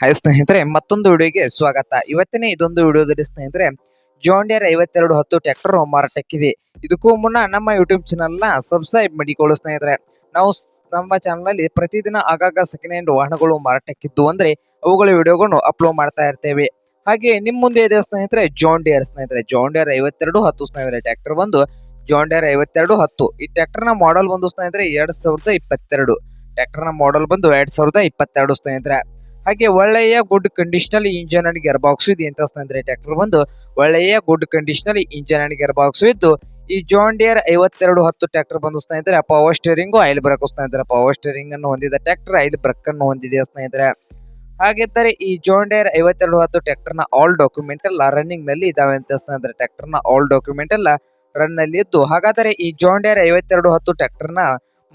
Hi ಸ್ನೇಹಿತರೆ, ಮತ್ತೊಂದು ವಿಡಿಯೋಗೆ ಸ್ವಾಗತ. ಇವತ್ತಿನ ಇದೊಂದು ವಿಡಿಯೋದಲ್ಲಿ ಸ್ನೇಹಿತರೆ, ಜೋಂಡಿಯರ್ ಐವತ್ತೆರಡು ಹತ್ತು ಟ್ರ್ಯಾಕ್ಟರ್ ಮಾರಾಟಕ್ಕಿದೆ ಇದಕ್ಕೂ ಮುನ್ನ ನಮ್ಮ ಯೂಟ್ಯೂಬ್ ಚಾನಲ್ನ ಸಬ್ಸ್ಕ್ರೈಬ್ ಮಾಡಿಕೊಳ್ಳು ಸ್ನೇಹಿತರೆ. ನಾವು ನಮ್ಮ ಚಾನಲಲ್ಲಿ ಪ್ರತಿದಿನ ಆಗಾಗ ಸೆಕೆಂಡ್ ಹ್ಯಾಂಡ್ ವಾಹನಗಳು ಮಾರಾಟಕ್ಕಿದ್ದು ಅಂದ್ರೆ ಅವುಗಳ ವಿಡಿಯೋಗಳನ್ನು ಅಪ್ಲೋಡ್ ಮಾಡ್ತಾ ಇರ್ತೇವೆ. ಹಾಗೆ ನಿಮ್ಮ ಮುಂದೆ ಇದೆ ಸ್ನೇಹಿತರೆ, ಜೋಂಡಿಯರ್ ಸ್ನೇಹಿತರೆ. ಜೋಂಡಿಯರ್ ಐವತ್ತೆರಡು ಹತ್ತು ಸ್ನೇಹಿತರೆ ಟ್ರ್ಯಾಕ್ಟರ್ ಬಂದು ಜೋಂಡಿಯರ್ ಐವತ್ತೆರಡು ಹತ್ತು. ಈ ಟ್ರ್ಯಾಕ್ಟರ್ನ ಮಾಡೆಲ್ ಬಂದು ಸ್ನೇಹಿತರೆ, ಎರಡ್ ಸಾವಿರದ ಇಪ್ಪತ್ತೆರಡು. ಟ್ರ್ಯಾಕ್ಟರ್ನ ಮಾಡೆಲ್ ಬಂದು ಎರಡ್ ಸಾವಿರದ ಇಪ್ಪತ್ತೆರಡು ಸ್ನೇಹಿತರೆ. ಹಾಗೆ ಒಳ್ಳೆಯ good conditional engine and gearbox ಇದೆ ಅಂತ ಸ್ನೇಹಿತರೆ ಟ್ರ್ಯಾಕ್ಟರ್ ಬಂದು ಒಳ್ಳೆಯ good conditional engine and gearbox ಇದ್ದು, ಈ ಜಾನ್ ಡಿಯರ್ ಐವತ್ತೆರಡು ಹತ್ತು ಟ್ರ್ಯಾಕ್ಟರ್ ಬಂದು ಸ್ನೇಹಿತರೆ ಪವರ್ ಸ್ಟೇರಿಂಗು ಆಯಿಲ್ ಬ್ರೇಕ್ ಸ್ನೇಹಿತರೆ ಪವರ್ ಸ್ಟೇರಿಂಗ್ ಅನ್ನು ಹೊಂದಿದ ಟ್ರ್ಯಾಕ್ಟರ್ ಆಯಿಲ್ ಬ್ರೇಕ್ ಅನ್ನು ಹೊಂದಿದೆ ಸ್ನೇಹಿತರೆ? ಹಾಗಿದ್ದರೆ ಈ ಜಾನ್ ಡಿಯರ್ ಐವತ್ತೆರಡು ಹತ್ತು ಟ್ರ್ಯಾಕ್ಟರ್ನ ಆಲ್ ಡಾಕ್ಯುಮೆಂಟ್ ಎಲ್ಲ ರನ್ನಿಂಗ್ನಲ್ಲಿ ಇದಾವೆ ಅಂತ ಸ್ನೇಹಿತರೆ ಟ್ರ್ಯಾಕ್ಟರ್ನ ಆಲ್ ಡಾಕ್ಯುಮೆಂಟ್ ಎಲ್ಲ ರನ್ನಲ್ಲಿ ಇದ್ದು, ಹಾಗಾದರೆ ಈ ಜಾನ್ ಡಿಯರ್ ಐವತ್ತೆರಡು ಹತ್ತು ಟ್ರ್ಯಾಕ್ಟರ್ನ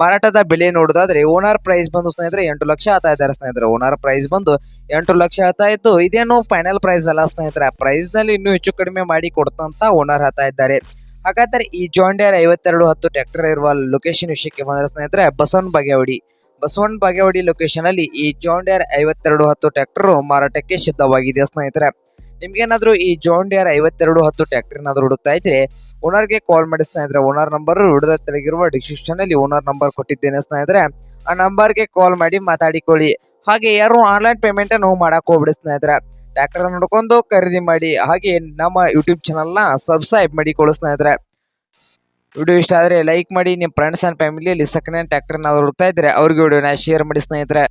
ಮಾರಾಟದ ಬೆಲೆ ನೋಡೋದಾದ್ರೆ ಓನರ್ ಪ್ರೈಸ್ ಬಂದು ಸ್ನೇಹಿತರೆ ಎಂಟು ಲಕ್ಷ ಆತ ಇದ್ದಾರೆ ಸ್ನೇಹಿತರೆ. ಓನರ್ ಪ್ರೈಸ್ ಬಂದು ಎಂಟು ಲಕ್ಷ ಆತ ಇತ್ತು ಇದೇನು ಫೈನಲ್ ಪ್ರೈಸ್ ಅಲ್ಲ ಸ್ನೇಹಿತರೆ. ಪ್ರೈಸ್ನಲ್ಲಿ ಇನ್ನೂ ಹೆಚ್ಚು ಕಡಿಮೆ ಮಾಡಿ ಕೊಡ್ತಂತ ಓನರ್ ಹೇಳ್ತಾ ಇದ್ದಾರೆ. ಹಾಗಾದ್ರೆ ಈ ಜಾಂಡಿಯರ್ ಐವತ್ತೆರಡು ಹತ್ತು ಟ್ರ್ಯಾಕ್ಟರ್ ಇರುವ ಲೊಕೇಶನ್ ವಿಷಯಕ್ಕೆ ಬಂದ್ರೆ ಸ್ನೇಹಿತರೆ, ಬಸವನ್ ಬಗೆವಡಿ. ಬಸವನ್ ಬಗೆವಡಿ ಲೊಕೇಶನ್ ಅಲ್ಲಿ ಈ ಜಾಂಡಿಯರ್ ಐವತ್ತೆರಡು ಹತ್ತು ಟ್ರ್ಯಾಕ್ಟರ್ ಮಾರಾಟಕ್ಕೆ ಸಿದ್ಧವಾಗಿದೆ ಸ್ನೇಹಿತರೆ. ನಿಮ್ಗೇನಾದ್ರೂ ಈ ಜಾನ್ ಡಿಯರ್ ಐವತ್ತೆರಡು ಹತ್ತು ಟ್ರ್ಯಾಕ್ಟರ್ ಏನಾದ್ರು ಹುಡುಕ್ತಾ ಇದ್ರೆ ಓನರ್ಗೆ ಕಾಲ್ ಮಾಡಿ ಸ್ನೇಹಿತರೆ ಓನರ್ ನಂಬರ್ ಹುಡುದ ತೆಳಗಿರುವ ಡಿಸ್ಕ್ರಿಪ್ಷನ್ ಅಲ್ಲಿ ಓನರ್ ನಂಬರ್ ಕೊಟ್ಟಿದ್ದೇನೆ ಸ್ನೇಹಿತರೆ. ಆ ನಂಬರ್ಗೆ ಕಾಲ್ ಮಾಡಿ ಮಾತಾಡಿಕೊಳ್ಳಿ. ಹಾಗೆ ಯಾರು ಆನ್ಲೈನ್ ಪೇಮೆಂಟ್ ಅನ್ನು ಮಾಡಕ್ ಹೋಗ್ಬಿಡಿ ಸ್ನೇಹಿತರೆ. ಟ್ರ್ಯಾಕ್ಟರ್ ನೋಡ್ಕೊಂಡು ಖರೀದಿ ಮಾಡಿ. ಹಾಗೆ ನಮ್ಮ ಯೂಟ್ಯೂಬ್ ಚಾನಲ್ನ ಸಬ್ಸ್ಕ್ರೈಬ್ ಮಾಡಿಕೊಳ್ಳಿ ಸ್ನೇಹಿತರೆ. ವಿಡಿಯೋ ಇಷ್ಟ ಆದರೆ ಲೈಕ್ ಮಾಡಿ. ನಿಮ್ಮ ಫ್ರೆಂಡ್ಸ್ ಆ್ಯಂಡ್ ಫ್ಯಾಮಿಲಿಯಲ್ಲಿ ಸೆಕೆಂಡ್ ಹ್ಯಾಂಡ್ ಟ್ರ್ಯಾಕ್ಟರ್ ನಾವು ಹುಡುಕ್ತಾ ಇದ್ರೆ, ಅವ್ರಿಗೆ ವಿಡಿಯೋನ ಶೇರ್ ಮಾಡಿ ಸ್ನೇಹಿತರೆ.